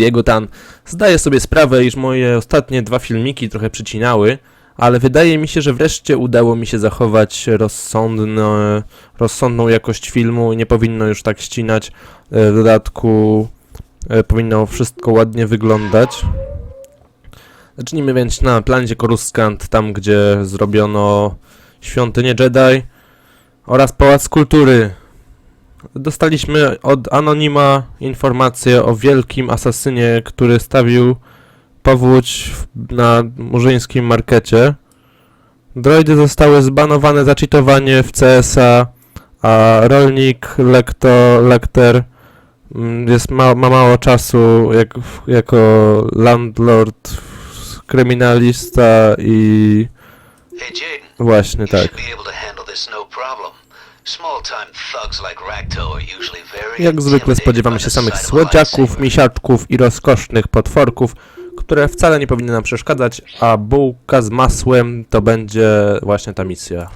Biegutan. Zdaję sobie sprawę, iż moje ostatnie dwa filmiki trochę przycinały, ale wydaje mi się, że wreszcie udało mi się zachować rozsądne, rozsądną jakość filmu nie powinno już tak ścinać. E, W dodatku e, powinno wszystko ładnie wyglądać. Zacznijmy więc na planecie Coruscant, tam gdzie zrobiono świątynię Jedi oraz Pałac Kultury. Dostaliśmy od Anonima informację o wielkim asasynie, który stawił powódź na murzyńskim markecie. Droidy zostały zbanowane za cheatowanie w CSA, a rolnik Lekto, Lekter mm, jest ma, ma mało czasu jak, jako landlord, kryminalista i Hey właśnie tak. no problem. Jak zwykle spodziewamy się samych słodziaków, misiaczków i rozkosznych potworków, które wcale nie powinny nam przeszkadzać, a bułka z masłem to będzie właśnie ta misja.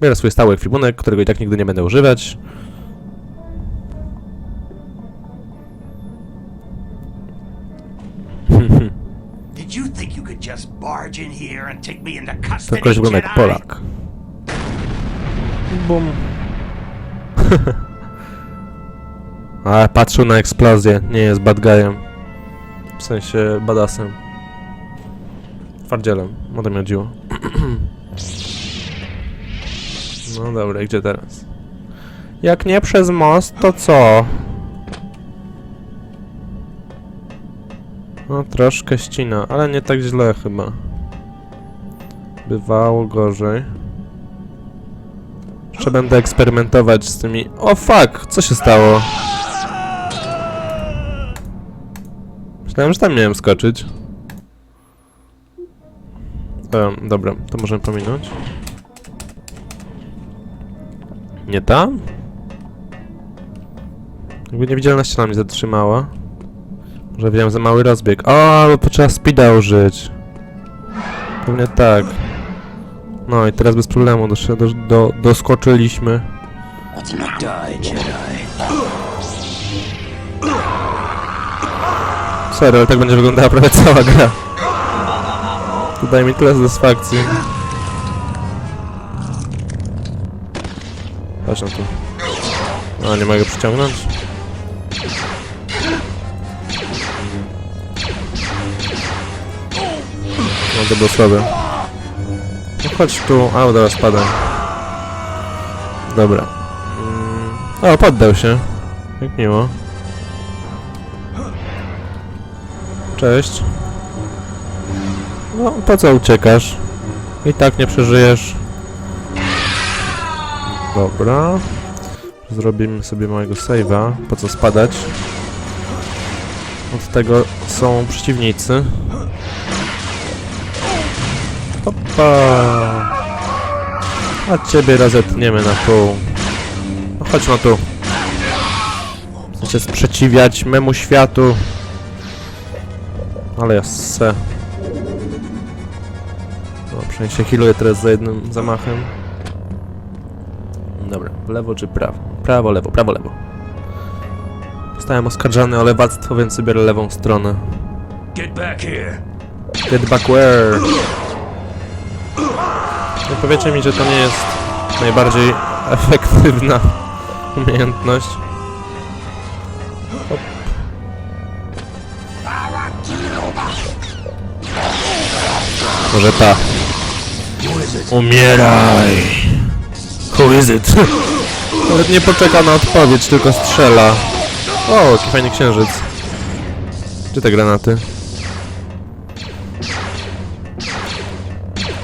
Biorę swój stały ekwipunek, którego i tak nigdy nie będę używać. Custody, ktoś wygląda jak? Polak. Bum. Ale patrzył na eksplozję, nie jest bad guyem. W sensie badasem. Twardzielem, o to. No dobra, gdzie teraz? Jak nie przez most, to co? No troszkę ścina, ale nie tak źle chyba. Bywało gorzej. Jeszcze będę eksperymentować z tymi... O fuck! Co się stało? Myślałem, że tam miałem skoczyć. Em, dobra, to możemy pominąć. Nie tam? Jakby niewidzialna ściana mnie zatrzymała. Może wziąłem za mały rozbieg. O, bo trzeba speeda użyć. Pewnie tak. No i teraz bez problemu dosz- do, do, doskoczyliśmy. Serio, ale tak będzie wyglądała prawie cała gra. To daje mi tyle satysfakcji. Patrz na to. No, nie mogę przyciągnąć. No to było słabe. Chodź tu. A, dobra, spadam. Dobra. O, poddał się. Jak miło. Cześć. No, po co uciekasz? I tak nie przeżyjesz. Dobra. Zrobimy sobie małego save'a. Po co spadać? Od tego są przeciwnicy. Opa! A ciebie rozetniemy na pół. No chodź no tu. Chcę się sprzeciwiać memu światu. Ale ja se. No, przynajmniej się healuję teraz za jednym zamachem. Dobra, lewo czy prawo? Prawo, lewo, prawo, lewo. Zostałem oskarżony o lewactwo, więc wybiorę lewą stronę. Get back here. Get back where? Nie powiecie mi, że to nie jest najbardziej efektywna umiejętność. Hop. Może ta. Umieraj! Who is it? Nawet nie poczeka na odpowiedź, tylko strzela. O, jaki fajny księżyc. Gdzie te granaty?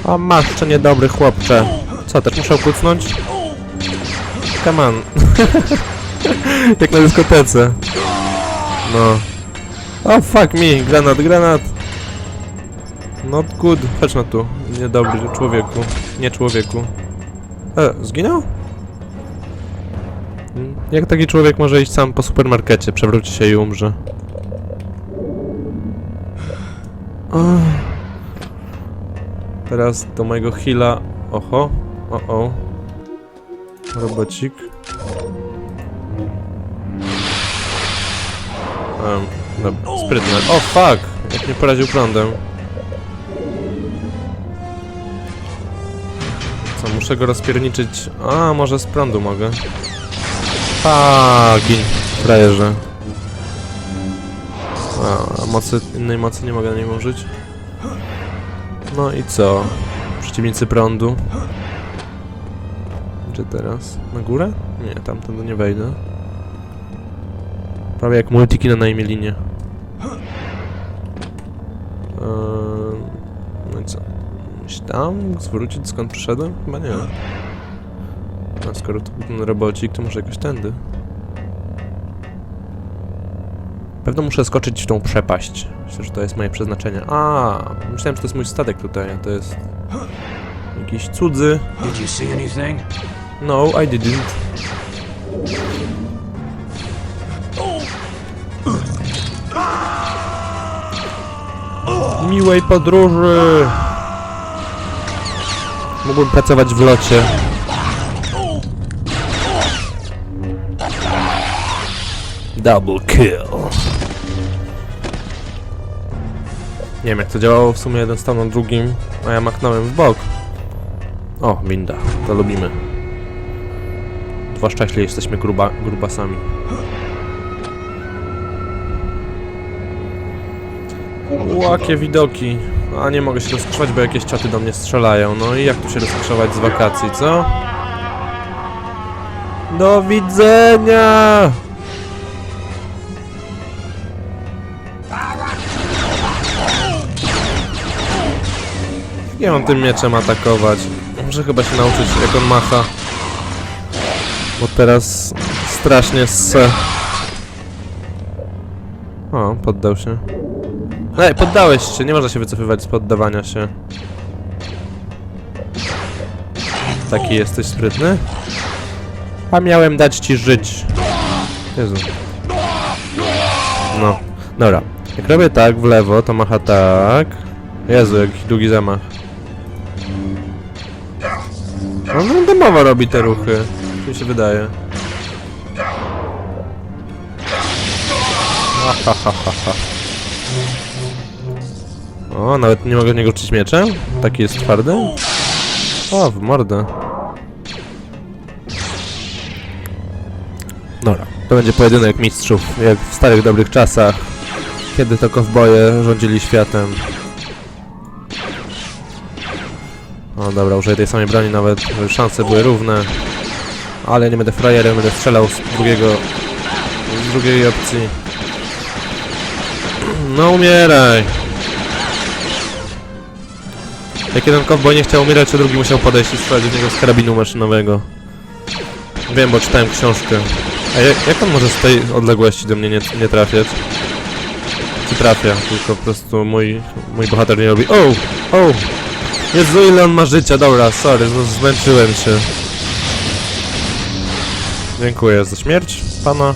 O, masz, co niedobry chłopcze. Co, też muszę kucnąć? Come on. Jak na dyskotece. No. O, fuck me, granat, granat. Not good. Chodź na tu. Niedobry człowieku. Nie człowieku. E, zginął? Jak taki człowiek może iść sam po supermarkecie, przewróci się i umrze? Ach. Teraz do mojego heala. Oho. O, o. Robocik. Um, dobra, sprytne. O, fuck! Jak mnie poraził prądem. Co, muszę go rozpierniczyć... A, może z prądu mogę. A, gin, frajerze. A, mocy, innej mocy nie mogę na nim użyć. No i co? Przeciwnicy prądu. Gdzie teraz? Na górę? Nie, tamtędy nie wejdę. Prawie jak multiki na najmielinie. Eee, no i co? Iść tam? Zwrócić skąd przyszedłem? Chyba nie. A skoro to był ten robocik, to może jakoś tędy. Pewno muszę skoczyć w tą przepaść. Myślę, że to jest moje przeznaczenie. A, myślałem, że to jest mój statek tutaj, a to jest jakiś cudzy. Did you see anything? No, I didn't. Miłej podróży! Mógłbym pracować w locie. Double kill. Nie wiem jak to działało, w sumie jeden stał na drugim, a ja machnąłem w bok. O, winda, to lubimy. Zwłaszcza jeśli jesteśmy gruba, grubasami. Łakie widoki. A nie mogę się rozkrzywać, bo jakieś cioty do mnie strzelają. No i jak tu się rozkrzywać z wakacji, co? Do widzenia! Nie mam tym mieczem atakować. Muszę chyba się nauczyć, jak on macha. Bo teraz strasznie se. O, poddał się. Ej, poddałeś się, nie można się wycofywać z poddawania się. Taki jesteś sprytny? A miałem dać ci żyć. Jezu. No, dobra. Jak robię tak w lewo, to macha tak. Jezu, jaki długi zamach. On randomowo robi te ruchy. Mi się wydaje. Ahahaha. O, nawet nie mogę w niego rzucić mieczem? Taki jest twardy? O, w mordę. Dobra, to będzie pojedynek mistrzów, jak w starych dobrych czasach, kiedy to kowboje rządzili światem. O dobra, użyję tej samej broni nawet, szanse były równe. Ale nie będę frajerem, będę strzelał z drugiego... z drugiej opcji. No umieraj! Jak jeden cowboy nie chciał umierać, to drugi musiał podejść i strzelać do niego z karabinu maszynowego. Wiem, bo czytałem książkę. A jak, jak on może z tej odległości do mnie nie, nie trafiać? Czy trafia, tylko po prostu mój, mój bohater nie robi O! O! Jezu, ile on ma życia, dobra, sorry, zmęczyłem się. Dziękuję za śmierć, pana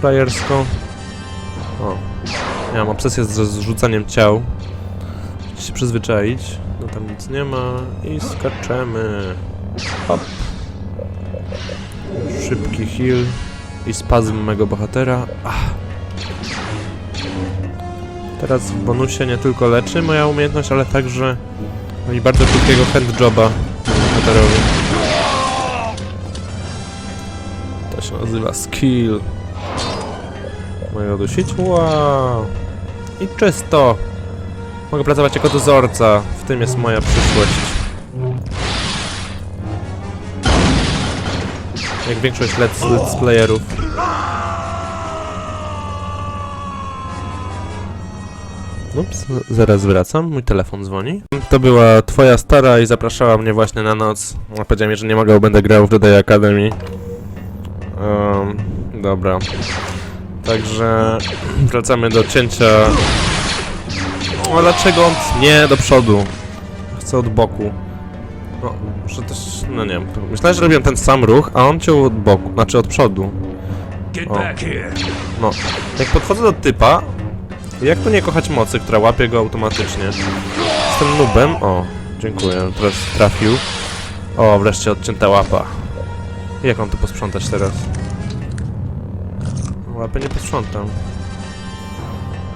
frajerską. O, ja mam obsesję z z rzucaniem ciał. Muszę się przyzwyczaić. No tam nic nie ma i skaczemy. Hop. Szybki heal i spazm mego bohatera. Ach. Teraz w bonusie nie tylko leczy moja umiejętność, ale także no i bardzo krótkiego handjoba bohaterowi. To się nazywa skill. Mogę dusić? Wow. I czysto. Mogę pracować jako dozorca. W tym jest moja przyszłość. Jak większość let's, let's playerów. Ups, zaraz wracam, mój telefon dzwoni. To była twoja stara i zapraszała mnie właśnie na noc. No, Powiedziała mi, że nie mogę, będę grał w Jedi Academy. Um, dobra. Także wracamy do cięcia. O, dlaczego on... Nie, do przodu. Chcę od boku. No, muszę też... No nie wiem. Myślałem, że robiłem ten sam ruch, a on ciął od boku, znaczy od przodu. Here. No, jak podchodzę do typa, jak tu nie kochać mocy, która łapie go automatycznie? Jestem nubem. O, dziękuję, teraz trafił. O, wreszcie odcięta łapa. Jak mam to posprzątać teraz? Łapę nie posprzątam.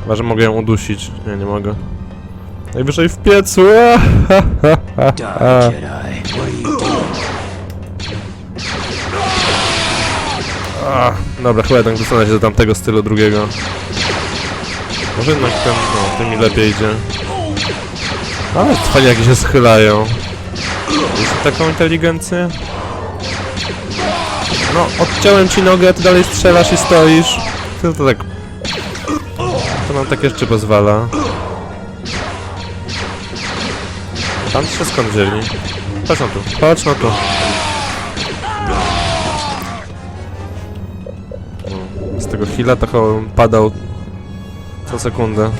Chyba, że mogę ją udusić. Nie, nie mogę. Najwyżej w piecu. Dark Jedi, what are you doing? A, dobra, chyba jednak dostanę się do tamtego stylu drugiego. Może jednak ten, no, tym mi lepiej idzie. Ale jak się schylają. Jest taką inteligencję? No, odciąłem ci nogę, a ty dalej strzelasz i stoisz. To, to tak... To nam tak jeszcze pozwala. Tam się skąd wzięli? Chodź no tu, chodź no tu. Z tego heala to padał co sekundę.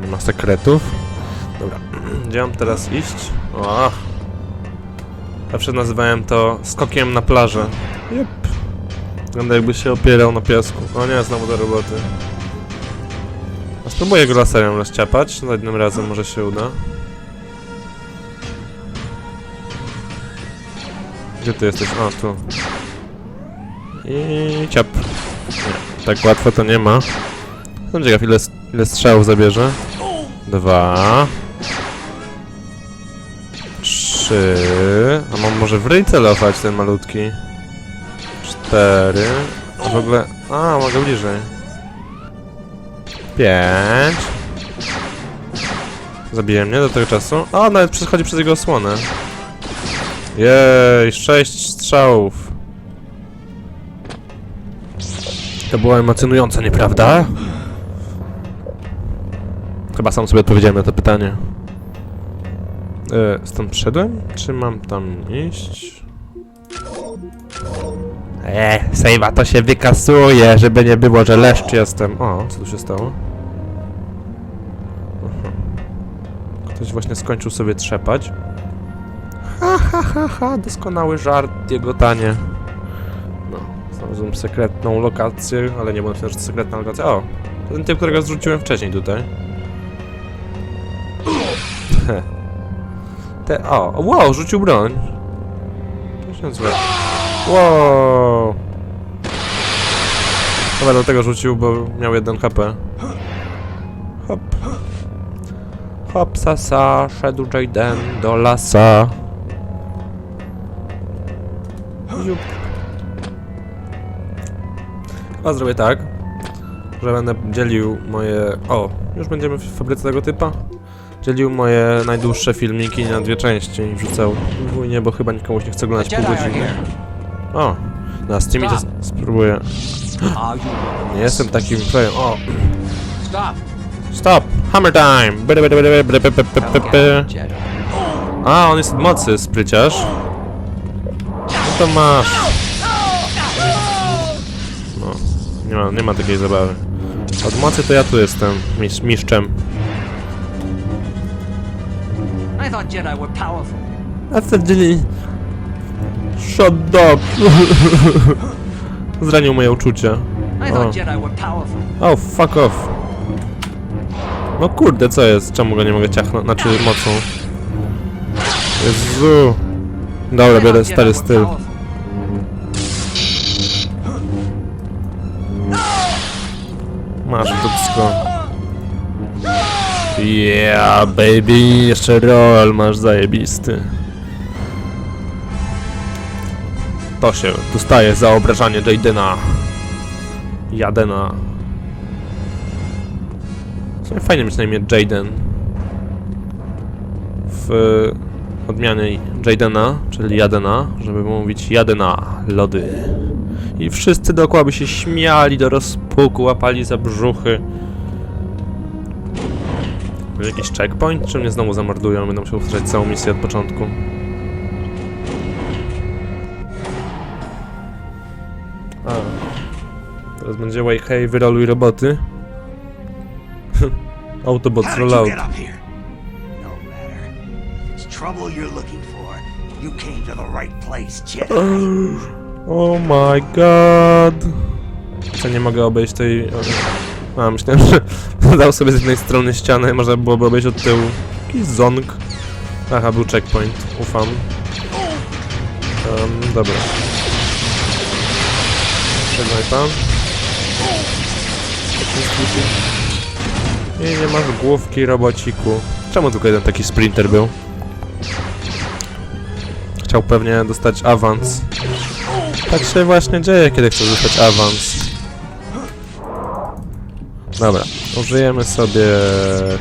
Nie ma sekretów. Dobra, gdzie mam teraz iść? O! Zawsze nazywałem to skokiem na plażę. Jep. Wygląda jakby się opierał na piasku. O nie, znowu do roboty. A spróbuję go laserem rozciapać. Za jednym razem może się uda. Gdzie ty jesteś? O, tu. I ciap. Tak łatwo to nie ma. Jestem ciekaw ile, ile strzałów zabierze. Dwa. Trzy. A mam może w ryj celować ten malutki. Cztery. A w ogóle... A, mogę bliżej. Pięć. Zabije mnie do tego czasu. A, nawet przechodzi przez jego osłonę. Jej, sześć strzałów. To było emocjonujące, nieprawda? Chyba sam sobie odpowiedziałem na to pytanie. E, stąd przyszedłem? Czy mam tam iść? Eee, sejwa to się wykasuje, żeby nie było, że leszcz jestem. O, co tu się stało? Aha. Ktoś właśnie skończył sobie trzepać. Ha, ha, ha, ha, doskonały żart, jego tanie. Znalazłem sekretną lokację, ale nie mówię, że to sekretna lokacja. O, ten typ, którego zrzuciłem wcześniej tutaj. Te, o, wow, rzucił broń. To się nazywa. Wow. Chyba dlatego rzucił, bo miał jeden HP. Hop. Hop, sasa, szedł Jaden do lasa. Jup. Chyba zrobię tak, że będę dzielił moje... O, już będziemy w fabryce tego typa? Dzielił moje najdłuższe filmiki na dwie części i wrzucał wujnie, bo chyba nikomu nie chce oglądać pół godziny. O, na Steamie to spróbuję. Nie jestem takim krajem. O! Stop! Hammer time! A, on jest mocy, spryciarz. No to masz. Nie ma, nie ma takiej zabawy. Od mocy to ja tu jestem, mistrz, mistrzem. I thought Jedi were powerful. A co dzieli? Shut up! Zranił moje uczucia. I Oh. thought Jedi were powerful. Oh, fuck off. No kurde, co jest? Czemu go nie mogę ciachnąć? Znaczy mocą. Jezu. Dobra, biorę stary Jedi styl. Masz dupsko. Yeah, baby, jeszcze roll masz zajebisty. To się dostaje za obrażanie Jadena. Jadena. Fajnie mieć na imię Jaden. W odmianie Jadena, czyli Jadena, żeby mówić Jadena, lody. I wszyscy dookoła by się śmiali do rozpuku, łapali za brzuchy. Będzie jakiś checkpoint, czy mnie znowu zamordują? Będę musiał powtarzać całą misję od początku. A. Teraz będzie wait, hey, wyroluj roboty. Autobots How did roll you out. get up here? No trouble you're looking for, you came to the right place, Jedi. Oh my god. Co nie mogę obejść tej... A, myślałem, że dał sobie z jednej strony ścianę, można byłoby obejść od tyłu. Jakiś zong. Aha, był checkpoint, ufam. Um, dobra. Przegnaj tam. I nie masz główki, robociku. Czemu tylko jeden taki sprinter był? Chciał pewnie dostać awans. Tak się właśnie dzieje, kiedy chcesz dostać awans. Dobra, użyjemy sobie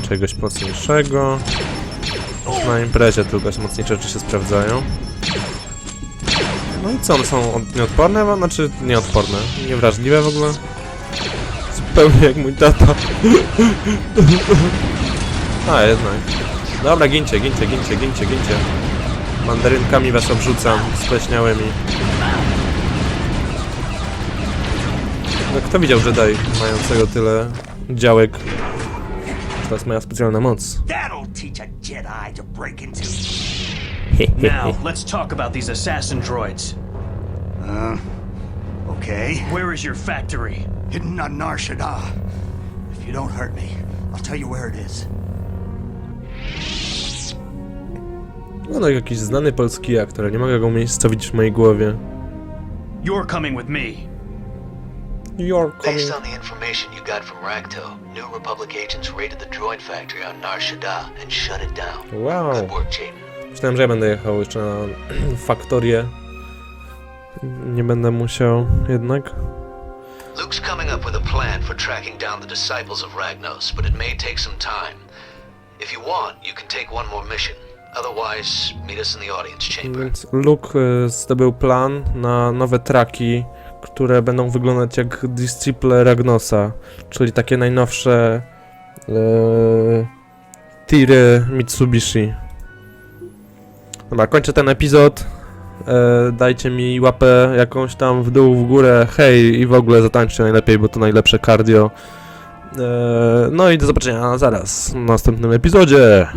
czegoś mocniejszego. Na imprezie tylko mocniejsze rzeczy się sprawdzają. No i co, one są od- nieodporne? Znaczy nieodporne, niewrażliwe w ogóle? Zupełnie jak mój tata. A, jednak. Dobra, gincie, gincie, gincie, gincie, gincie. Mandarynkami was obrzucam, spleśniałymi. No kto widział Jedi mającego tyle działek? To jest moja specjalna moc. Now, let's talk about these assassin droids. Uh, okay. Where is your factory? Hidden on Nar Shaddaa. If you don't hurt me, I'll tell you where it is. No, no jakiś znany polski aktor, nie mogę go umiejscowić w mojej głowie. You're coming with me. You're Based on the information you got from Racto, New Republic agents raided the droid factory on Nar Shaddaa and shut it down. Wow. Good work, Jaden. Myślałem, że ja będę jechał jeszcze na faktorię. Nie będę musiał jednak. Luke's coming up with a plan for tracking down the disciples of Ragnos, but it may take some time. If you want, you can take one more mission. Otherwise, meet us in the audience chamber. Więc Luke zdobył plan na nowe traki, które będą wyglądać jak Disciple Ragnosa, czyli takie najnowsze e, tiry Mitsubishi. Dobra, kończę ten epizod. E, dajcie mi łapę jakąś tam w dół, w górę, hej i w ogóle zatańczcie najlepiej, bo to najlepsze cardio. E, no i do zobaczenia zaraz w następnym epizodzie.